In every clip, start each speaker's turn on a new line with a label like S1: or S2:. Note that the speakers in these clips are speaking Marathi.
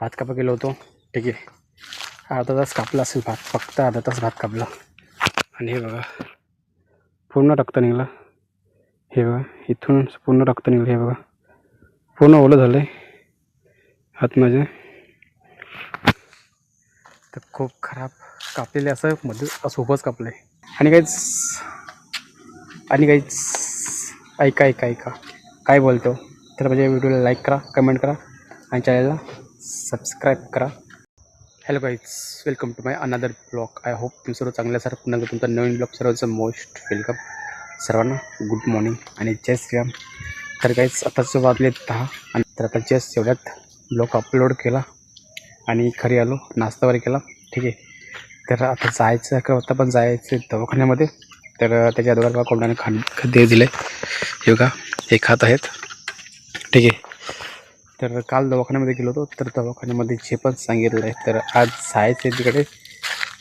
S1: भात कापा गेलो होतो. ठीक आहे. अर्धा तास कापला असेल भात. फक्त अर्धा तास भात कापला. आणि हे बघा. पूर्ण रक्त निघलं. हे बघा. इथून पूर्ण रक्त निघलं. हे बघा. पूर्ण ओलं झालं आहे हात माझे. तर खूप खराब कापलेले असं मध्ये असं कापलं आहे आणि काहीच आणि काहीच ऐका ऐका ऐका. काय बोलतो? तर माझ्या व्हिडिओला लाईक करा कमेंट करा. आणि चॅनलला सबस्क्राईब करा. Hello guys welcome to my another blog I hope तुम्ही सर्व चांगल्या सर पुन्हा तुमचा नवीन ब्लॉग सर्वांचं मोस्ट वेलकम सर्वांना गुड मॉर्निंग आणि जय श्रीराम. तर काहीच आताच वाजले दहा. आणि तर आता जस्ट एवढ्यात ब्लॉग अपलोड केला आणि खरी आलो नाश्ता वगैरे केला. ठीक आहे. तर आता जायचं का होता पण जायचं दवाखान्यामध्ये. तर त्याच्या अगोदर बघा कोणाने खाण खाद्य दिलं आहे योगा हे खात आहेत. तर काल दवाखान्यामध्ये गेलो होतो. तर दवाखान्यामध्ये जे पण सांगितलं आहे तर आज जायचं आहे तिकडे.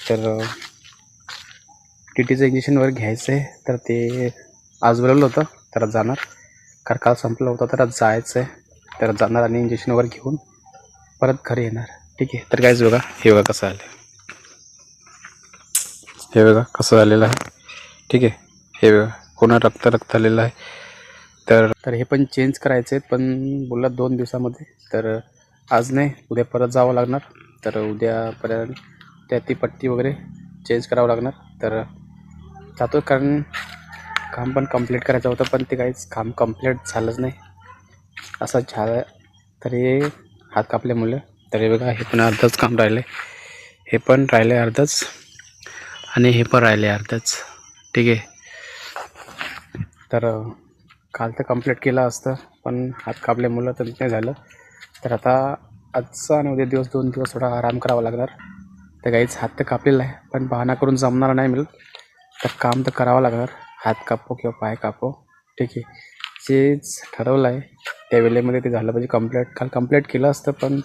S1: तर टी टीचं इंजेक्शन वगैरे घ्यायचं आहे. तर ते आज बोलवलं होतं तर जाणार. कारण काल संपलं होतं तर आज जायचं आहे. तर जाणार आणि इंजेक्शन वगैरे घेऊन परत घरी येणार. ठीक आहे. तर कायच बघा हे बघा कसं आलं हे बघा कसं झालेलं आहे. ठीक आहे. हे बघा पूर्ण रक्त रक्त आलेलं आहे? तर तर हे पण चेंज करायचे आहेत पण बोलला दोन दिवसामध्ये. तर आज नाही उद्या परत जावं लागणार. तर उद्यापर्यंत त्या ती पट्टी वगैरे चेंज करावं लागणार. तर जातो कारण काम पण कंप्लीट करायचं होतं पण ते काहीच काम कंप्लीट झालंच नाही. असं झालं तरी हात कापले मुलं. तरी बघा हे पण अर्धच काम राहिलं. हे पण राहिले अर्धच आणि हे पण राहिले अर्धच. ठीक आहे. तर काल तर कंप्लीट केलं असतं पण हात कापल्यामुळं तर नाही झालं. तर आता आजचा आणि उद्या दिवस दोन दिवस थोडा आराम करावा लागणार. तर काहीच हात तर कापलेला आहे पण बहाणा करून जमणार नाही मिळत. तर काम तर करावं लागणार. हात कापो किंवा पाय कापो. ठीक आहे. जेच ठरवलं आहे त्या वेळेमध्ये ते झालं पाहिजे कंप्लीट काल कंप्लीट केलं असतं पण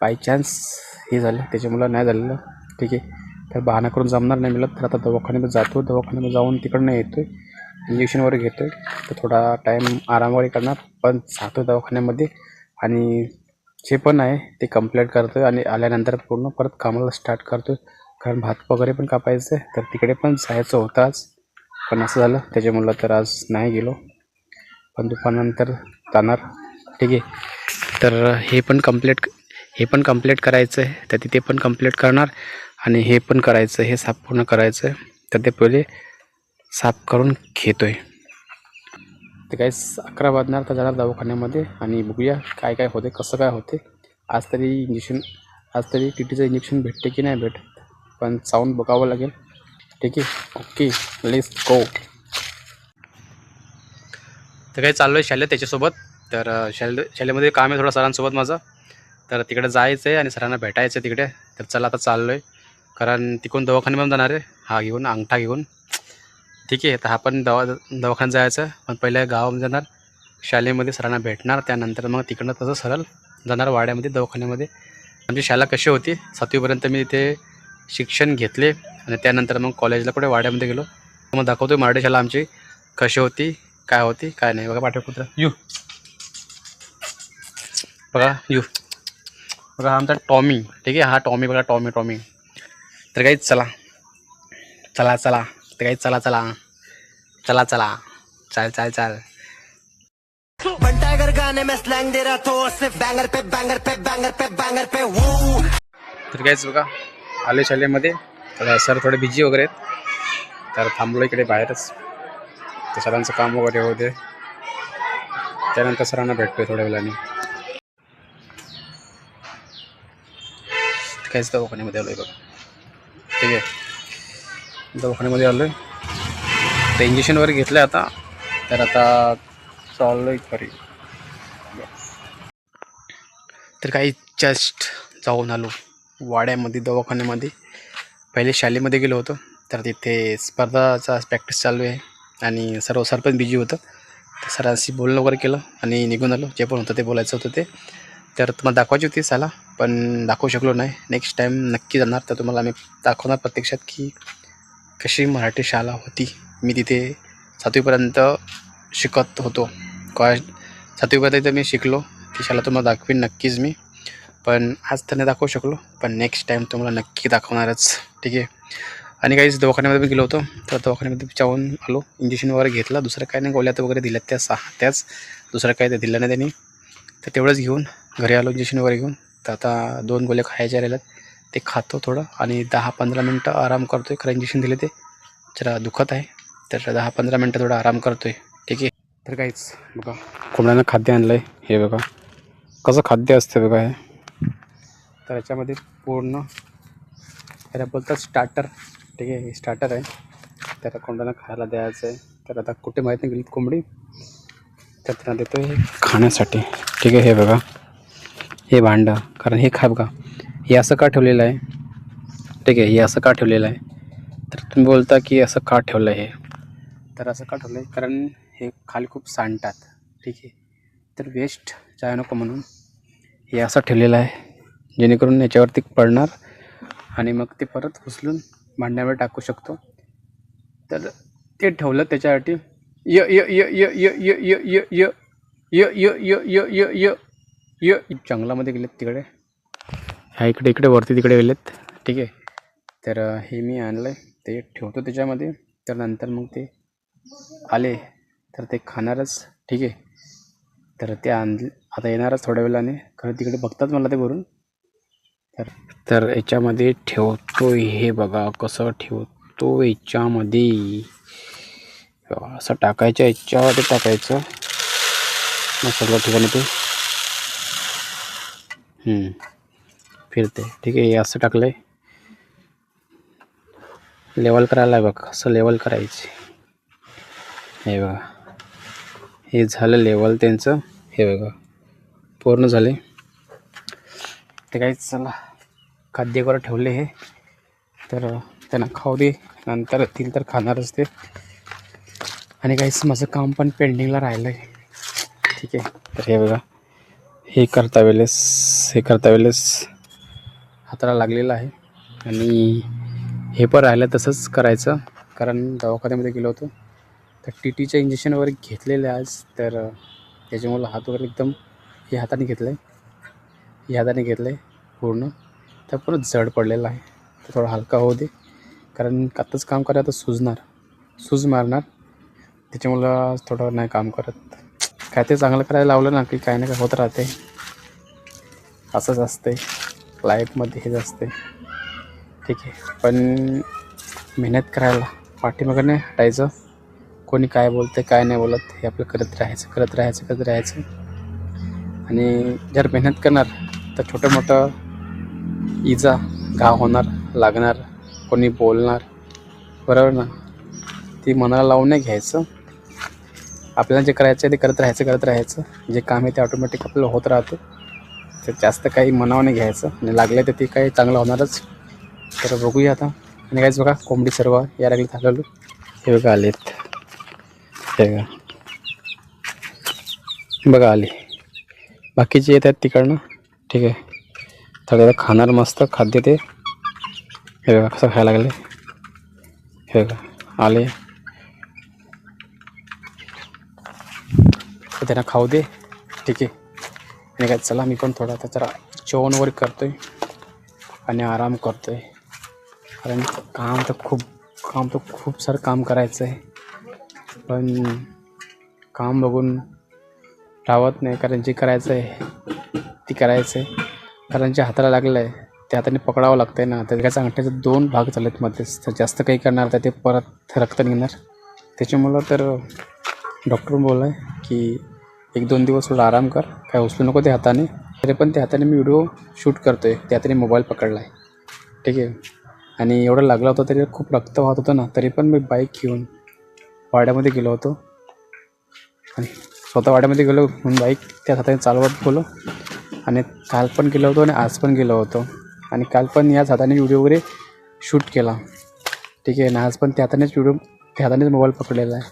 S1: बाय चान्स हे झालं. त्याच्यामुळं नाही झालेलं. ठीक आहे. तर बहाणा करून जमणार नाही मिळत. तर आता दवाखान्यात जातो. दवाखान्यात जाऊन तिकडनं येतो आहे इंजेक्शन वगैरे घेतो आहे तर थोडा टाईम आराम वगैरे करणार. पण जातो दवाखान्यामध्ये आणि जे पण आहे ते कंप्लीट करतो आणि आल्यानंतर पूर्ण परत कामाला स्टार्ट करतो कारण भात वगैरे पण कापायचं आहे. तर तिकडे पण जायचं होतं आज. पण असं झालं. त्याच्यामुळं तर आज नाही गेलो. पण दुपारनंतर जाणार. ठीक आहे. तर हे पण कंप्लीट हे पण कंप्लीट करायचं आहे. तर तिथे पण कंप्लीट करणार. आणि हे पण करायचं हे साफ पूर्ण करायचं आहे. तर ते पहिले साफ करून घेतो आहे ते काही अकरा वाजणार तर जाणार दवाखान्यामध्ये आणि बघूया काय काय होते कसं काय होते. आज तरी इंजेक्शन आज तरी टी टीचं इंजेक्शन भेटते की नाही भेटत पण चावून बघावं लागेल. ठीक आहे? ओके लेस गो तर काही चाललो आहे शाळेत त्याच्यासोबत. तर शाले शालेमध्ये काम आहे थोडं सरांसोबत माझं. तर तिकडे जायचं आहे आणि सरांना भेटायचं आहे तिकडे. तर चला आता चाललो आहे कारण तिकडून दवाखान्यामध्ये जाणार आहे. हा घेऊन अंगठा घेऊन. ठीक आहे तर हा पण दवा दवाखान्यात जायचं पण पहिल्या गावामध्ये जाणार. शाळेमध्ये सरांना भेटणार. त्यानंतर मग तिकडनं तसं सरळ जाणार वाड्यामध्ये दवाखान्यामध्ये. आमची शाळा कशी होती? सातवीपर्यंत मी तिथे शिक्षण घेतले आणि त्यानंतर मग कॉलेजला कुठे वाड्यामध्ये गेलो. मग दाखवतो मराठी शाळा आमची कशी होती काय होती काय नाही. बघा पाठव कुत्र यू. बघा यू. बघा हा आमचा टॉमी. ठीक आहे हा टॉमी बघा टॉमी टॉमी. तर काहीच चला. चला चला. तर काही चला चला. चला चला. चाल चाल चाल.
S2: पे
S1: तर काहीच बघा आले शालेमध्ये तर सर थोडे बिझी वगैरे आहेत. तर थांबलो इकडे बाहेरच. तर सरांचं काम वगैरे होते त्यानंतर सरांना भेटतोय थोड्या वेळाने. काहीच दवाखान्यामध्ये आलो आहे बघा. ठीक आहे? दवाखान्यामध्ये आलो आहे तर इंजेक्शन वगैरे घेतलं आहे आता. तर आता चाललो आहे घरी. तर काही जस्ट जाऊन आलो. वाड्यामध्ये दवाखान्यामध्ये. पहिले शालेमध्ये गेलो होतो. तर तिथे स्पर्धाचा प्रॅक्टिस चालू आहे. आणि सर्व सर पण बिझी होतं. तर सरांशी बोलणं वगैरे केलं आणि निघून आलो. जे पण होतं ते बोलायचं होतं ते. तर तुम्हाला दाखवायची होती साला पण दाखवू शकलो नाही. नेक्स्ट टाईम नक्की जाणार. तर तुम्हाला आम्ही दाखवणार प्रत्यक्षात की कशी मराठी शाळा होती? मी तिथे सातवीपर्यंत शिकत होतो. कॉलेज सातवीपर्यंत मी शिकलो. ती शाळा तुम्हाला दाखवीन नक्कीच मी. पण आज तर नाही दाखवू शकलो. पण नेक्स्ट टाईम तुम्हाला नक्की दाखवणारच. ठीक आहे? आणि काहीच दवाखान्यामध्ये मी गेलो होतो. तर दवाखान्यामध्ये जाऊन आलो. इंजेक्शन वगैरे घेतलं. दुसरं काय नाही गोळ्यात वगैरे दिल्यात त्या सहा त्याच. दुसरं काय ते दिलं नाही त्यांनी. तर तेवढंच घेऊन घरी आलो इंजेक्शन वगैरे घेऊन. तर आता दोन गोळ्या खायच्या राहिल्यात. ते खातो थोडं आणि दहा पंधरा मिनटं आराम करतो आहे खरं इंजेक्शन दिले ते. जरा दुखत आहे. तर दहा पंधरा मिनटं थोडा आराम करतो आहे ठीक आहे? तर काहीच बघा कोंबड्यानं खाद्य आणलं आहे हे बघा कसं खाद्य असतं बघा हे. तर याच्यामध्ये पूर्ण याला बोलतात स्टार्टर ठीक आहे? हे स्टार्टर आहे. त्याला कोंबड्यानं खायला द्यायचं आहे तर आता कुठे माहीत नाही गेली कोंबडी. तर त्यांना देतो हे खाण्यासाठी. ठीक आहे? हे बघा. हे भांडं. कारण हे खा बघा. हे असं का ठेवलेलं आहे ठीक आहे हे असं का ठेवलेलं आहे तर तुम्ही बोलता की असं का ठेवलं आहे हे तर असं का ठेवलं आहे कारण हे खाली खूप सांडतात ठीक आहे तर वेस्ट जाय नको म्हणून हे असं ठेवलेलं आहे जेणेकरून याच्यावरती पडणार आणि मग ते परत उचलून भांड्यावर टाकू शकतो तर ते ठेवलं त्याच्यासाठी य य य य य य य य य य य य य य य य जंगलामध्ये गेलेत तिकडे ह्या इकडे इकडे वरती तिकडे गेलेत. ठीक आहे. तर हे मी आणलं आहे ते ठेवतो त्याच्यामध्ये. तर नंतर मग ते आले. तर ते खाणारच. ठीक आहे. तर ते आण आता येणारच थोड्या वेळाने. खरं तिकडे बघतात मला ते भरून. तर तर याच्यामध्ये ठेवतो हे बघा कसं ठेवतो याच्यामध्ये. असं टाकायचं याच्यामध्ये टाकायचं. मग सगळ्या ठिकाणी ते. फिरते. ठीक आहे हे असं टाकलं आहे लेवल करायला आहे बघ असं लेवल करायची. हे बघा. हे झालं लेवल त्यांचं. हे बघा. पूर्ण झाले. ते काहीच चला. खाद्य वगैरे ठेवले हे. तर त्यांना खाऊ दे. नंतर येतील तर खाणारच ते. आणि काहीच माझं काम पण पेंडिंगला राहिलं आहे ठीक आहे. तर हे बघा. हे करता वेळेस हे करता वेळेस. हाताला लागलेलं आहे. आणि हे पण राहिलं तसंच करायचं. कारण दवाखान्यामध्ये गेलो होतो. तर टी टीचं इंजेक्शन वगैरे घेतलेलं आहे आज. तर त्याच्यामुळं हात वगैरे एकदम हे हाताने घेतलं आहे हे हाताने घेतलं आहे पूर्ण. तर पूर्ण जड पडलेलं आहे. तर थोडं हलका होऊ दे. कारण आत्ताच काम करा तर सुजणार. सूज मारणार. त्याच्यामुळं थोडं नाही काम करत. काय ते चांगलं करायला लावलं ना की काही ना काय होत राहते असंच असते लाईफमध्ये हेच असते. ठीक आहे. पण मेहनत करायला पाठीमागं नाही हटायचं. कोणी काय बोलते काय नाही बोलत हे आपलं करत राहायचं करत राहायचं करत राहायचं. आणि जर मेहनत करणार तर छोटं मोठं इजा घाव होणार लागणार कोणी बोलणार. बरोबर ना? ती मनाला लावून नाही घ्यायचं. आपल्याला जे करायचं आहे ते करत राहायचं करत राहायचं. जे काम आहे ते ऑटोमॅटिक आपलं होत राहतं. तर जास्त काही मनावर नाही घ्यायचं. आणि लागलं तर ते काही चांगलं होणारच. तर बघूया आता. आणि काहीच बघा कोंबडी सर्व या लागली थांबलो हे बघा आलेत. हे बघा. बघा आले. बाकीचे येत आहेत तिकडनं. ठीक आहे. थोडं खाणार मस्त खाद्य ते. हे बघा कसं खायला लागले. हे बघा आले. त्यांना खाऊ दे. ठीक आहे. आणि काय चला मी पण थोडा आता जरा जेवण वगैरे करतो आहे आणि आराम करतो आहे कारण काम तर खूप काम तर खूप सारं काम करायचं आहे पण काम बघून राहत नाही कारण जे करायचं आहे ते करायचं आहे कारण जे हाताला लागलं आहे ते हाताने पकडावं लागतं आहे ना. तर त्याच्या अंगठ्याचे दोन भाग झाले आहेत मध्येच. तर जास्त काही करणार तर ते परत रक्त निघणार. त्याच्यामुळं तर डॉक्टर बोलला आहे की एक दोन दिवस थोडा आराम कर. काय उचलू नको ते हाताने. तरी पण त्या हाताने मी व्हिडिओ शूट करतो आहे त्या हाताने मोबाईल पकडला आहे ठीक आहे? आणि एवढं लागलं होतं तरी खूप रक्त वाहत होतं ना तरी पण मी बाईक घेऊन वाड्यामध्ये गेलो होतो. आणि स्वतः वाड्यामध्ये गेलो म्हणून बाईक त्या हाताने चालवत गेलो. आणि काल पण गेलो होतो आणि आज पण गेलो होतो. आणि काल पण याच हाताने व्हिडिओ वगैरे शूट केला. ठीक आहे? ना आज पण त्या हातानेच व्हिडिओ त्या हातानेच मोबाईल पकडलेला आहे.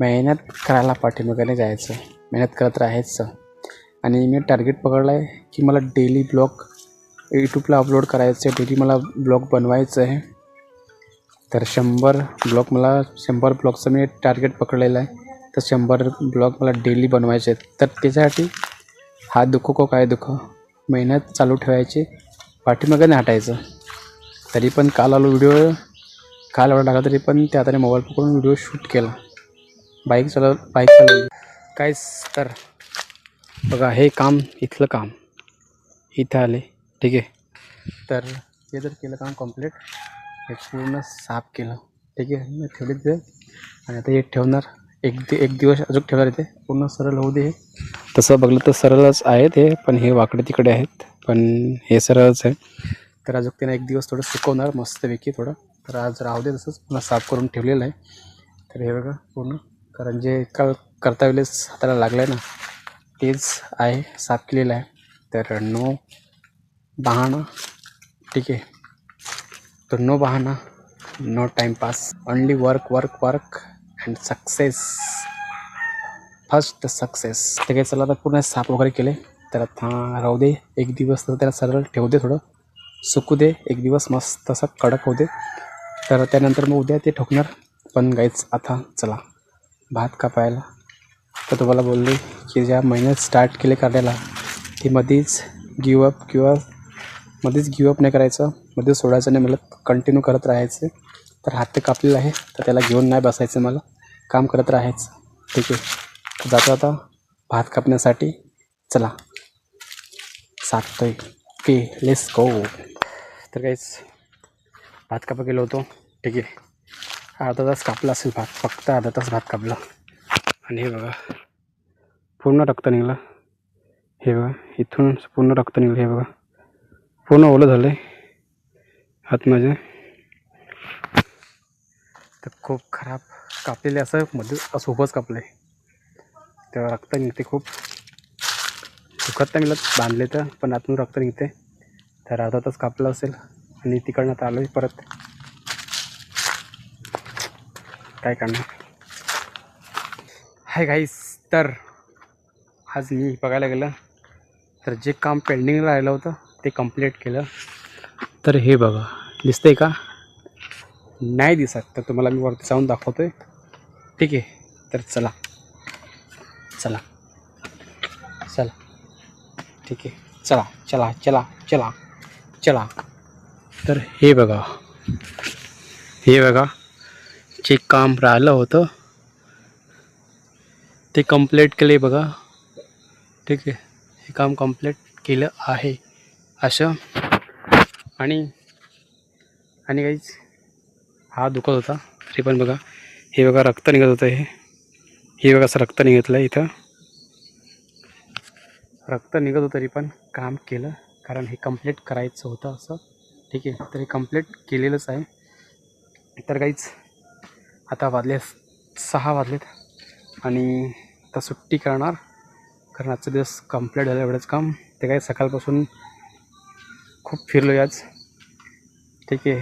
S1: मेहनत करायला पाठीमागाने जायचं. मेहनत करत राहायचं. आणि मी टार्गेट पकडला आहे की मला डेली ब्लॉग यूट्यूबला अपलोड करायचं आहे डेली मला ब्लॉग बनवायचं आहे तर शंभर ब्लॉग मला शंभर ब्लॉगचं मी टार्गेट पकडलेलं आहे. तर शंभर ब्लॉग मला डेली बनवायचे आहेत. तर त्याच्यासाठी हात दुखो को काय दुखो? मेहनत चालू ठेवायची. पाठीमागे नाही हटायचं. तरी पण काल आलो व्हिडिओ काल एवढा लागला तरी पण त्या हाताने मोबाईल पकडून व्हिडिओ शूट केला. बाईक चालव बाईक चालवली. काहीच तर. बघा हे काम इथलं काम. इथं आले. ठीक आहे. तर हे जर केलं काम कंप्लीट हे पूर्ण साफ केलं. ठीक आहे. मी ठेवले ते. आणि आता हे ठेवणार. एक दि एक दिवस अजून ठेवणार इथे पूर्ण सरळ होऊ दे हे. तसं बघलं तर सरळच आहे ते पण हे वाकडे तिकडे आहेत. पण हे सरळच आहे. तर अजून त्यानं एक दिवस थोडं सुकवणार मस्तपैकी थोडं. तर आज राहू दे तसंच. पुन्हा साफ करून ठेवलेलं आहे. तर हे बघा पूर्ण. कारण जे काल करता वेळेस हाताला लागलं आहे ना तेच आहे साफ केलेलं आहे. तर नो बहाणा ठीक आहे. तर नो बहाणा no timepass only work work work and success first success ते काही चला आता पूर्ण साफ वगैरे केले. तर आता राहू दे एक दिवस तर त्याला सरळ ठेवू दे थोडं. सुकू दे एक दिवस मस्त असं कडक होऊ दे. तर त्यानंतर मग उद्या ते ठोकणार. पण गाईच आता चला भात कापायला. तर तुम्हाला बोलले की ज्या महिन्यात स्टार्ट केले काढायला ती मध्येच गिवअप किंवा मध्येच गिवअप नाही करायचं मध्येच सोडायचं नाही मला कंटिन्यू करत राहायचं. तर हात ते कापलेलं आहे तर त्याला घेऊन नाही बसायचं मला काम करत राहायचं. ठीक आहे. तर जातो आता भात कापण्यासाठी चला. साधतोय ओके लेस गो तर काहीच भात कापा गेलो होतो. ठीक आहे. अर्धा तास कापला असेल भात फक्त अर्धा तास भात कापला. आणि हे बघा. पूर्ण रक्त निघलं. हे बघा इथून पूर्ण रक्त निघलं. हे बघा. पूर्ण ओलं झालं आहे हात माझे तर खूप खराब कापलेले असं मध्ये असं उभंच कापलं आहे तेव्हा रक्त निघते खूप. दुखत तर मिळत बांधले तर पण आतून रक्त निघते. तर अर्धा कापलं असेल आणि तिकडनं आता आलो परत. काय करणार? हाय गाईस तर आज मी बघायला गेलं तर जे काम पेंडिंग राहिलं होतं ते कंप्लीट केलं. तर हे बघा दिसतंय का? नाही दिसत तर तुम्हाला मी वरती जाऊन दाखवतो आहे ठीक आहे तर चला. चला. चला. ठीक आहे. चला चला चला चला चला. तर हे बघा. हे बघा जे काम राहिलं होतं ते कंप्लीट केले बघा. ठीक आहे. हे काम कंप्लीट केलं आहे. असं. आणि आणि काहीच हा दुखत होता. तरी पण बघा. हे बघा रक्त निघत होतं हे. हे बघा असं रक्त निघतलं इथं. रक्त निघत होतं तरी पण काम केलं. कारण हे कंप्लीट करायचं होतं असं. ठीक आहे. तर हे कंप्लीट केलेलंच आहे. तर काहीच आता वाजले सहा वाजलेत. आणि आता सुट्टी करणार. कारण आजचा दिवस कंप्लीट झालं एवढंच काम. ते काय सकाळपासून खूप फिरलो आहे आज. ठीक आहे.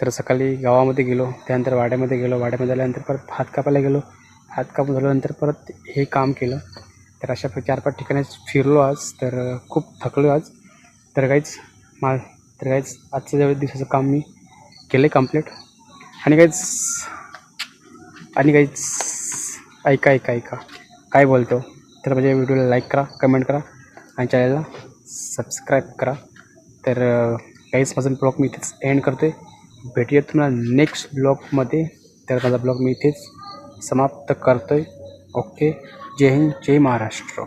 S1: तर सकाळी गावामध्ये गेलो त्यानंतर वाड्यामध्ये गेलो. वाड्यामध्ये आल्यानंतर परत हात कापायला गेलो. हात कापून झाल्यानंतर परत हे काम केलं. तर अशा चार पाच ठिकाणी फिरलो आज. तर खूप थकलो आज. तर काहीच मा तर काहीच आजच्या जेवढ्या दिवसाचं काम मी केलं आहे कंप्लीट आणि काहीच आणि काहीच ऐका ऐका ऐका. काय बोलतो? तर माझ्या व्हिडिओला लाईक करा कमेंट करा आणि चॅनलला सबस्क्राईब करा. तर काहीच माझा ब्लॉग मी इथेच एंड करतो आहे भेटूया तुम्हाला नेक्स्ट ब्लॉगमध्ये तर माझा ब्लॉग मी इथेच समाप्त करतो आहे ओके जय हिंद जय महाराष्ट्र.